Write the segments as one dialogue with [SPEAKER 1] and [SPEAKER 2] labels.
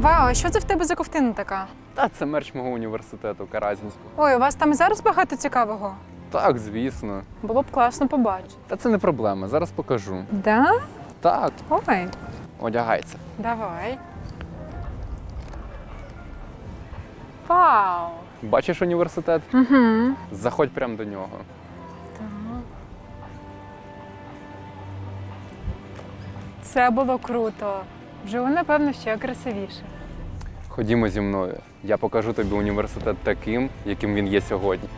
[SPEAKER 1] Вау, а що це в тебе за ковтина така?
[SPEAKER 2] Та це мерч мого університету Каразінського.
[SPEAKER 1] Ой, у вас там і зараз багато цікавого.
[SPEAKER 2] Так, звісно.
[SPEAKER 1] Було б класно побачити.
[SPEAKER 2] Та це не проблема. Зараз покажу.
[SPEAKER 1] Да?
[SPEAKER 2] Так,
[SPEAKER 1] Ой,
[SPEAKER 2] одягайся.
[SPEAKER 1] давай. Вау!
[SPEAKER 2] Бачиш університет?
[SPEAKER 1] Угу.
[SPEAKER 2] Заходь прямо до нього.
[SPEAKER 1] Це було круто. Вже напевно ще красивіше.
[SPEAKER 2] Ходімо зі мною. Я покажу тобі університет таким, яким він є сьогодні.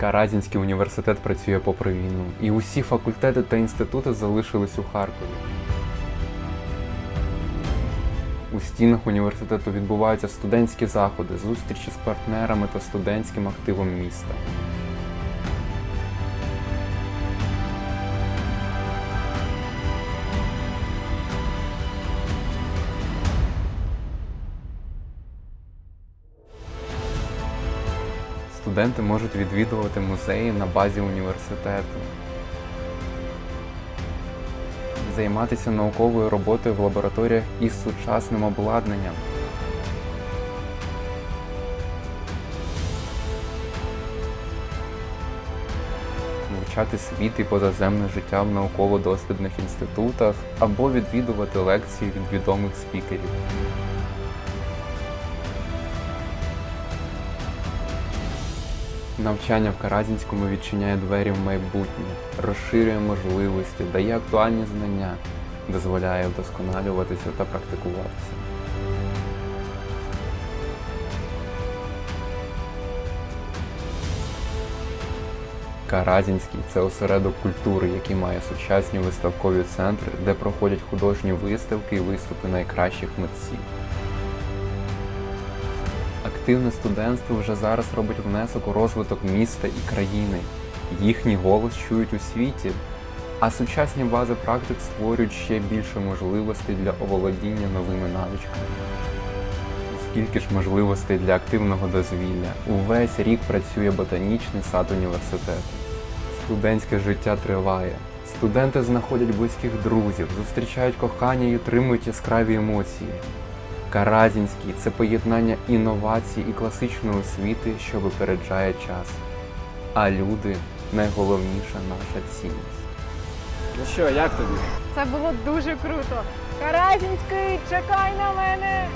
[SPEAKER 2] Каразінський університет працює попри війну, і усі факультети та інститути залишились у Харкові. У стінах університету відбуваються студентські заходи, зустрічі з партнерами та студентським активом міста. Студенти можуть відвідувати музеї на базі університету, займатися науковою роботою в лабораторіях із сучасним обладнанням. Вивчати світ і позаземне життя в науково-дослідних інститутах або відвідувати лекції від відомих спікерів. Навчання в Каразінському відчиняє двері в майбутнє, розширює можливості, дає актуальні знання, дозволяє вдосконалюватися та практикуватися. Каразінський це осередок культури, який має сучасні виставкові центри, де проходять художні виставки і виступи найкращих митців. Активне студентство вже зараз робить внесок у розвиток міста і країни. Їхній голос чують у світі, а сучасні бази практик створюють ще більше можливостей для оволодіння новими навичками. Скільки ж можливостей для активного дозвілля. Увесь рік працює ботанічний сад університету. Студентське життя триває. Студенти знаходять близьких друзів, зустрічають кохання і отримують яскраві емоції. Каразінський це поєднання інновацій і класичної освіти, що випереджає час. А люди найголовніша наша цінність.
[SPEAKER 3] Ну що, як тобі?
[SPEAKER 1] Це було дуже круто. Каразінський, чекай на мене!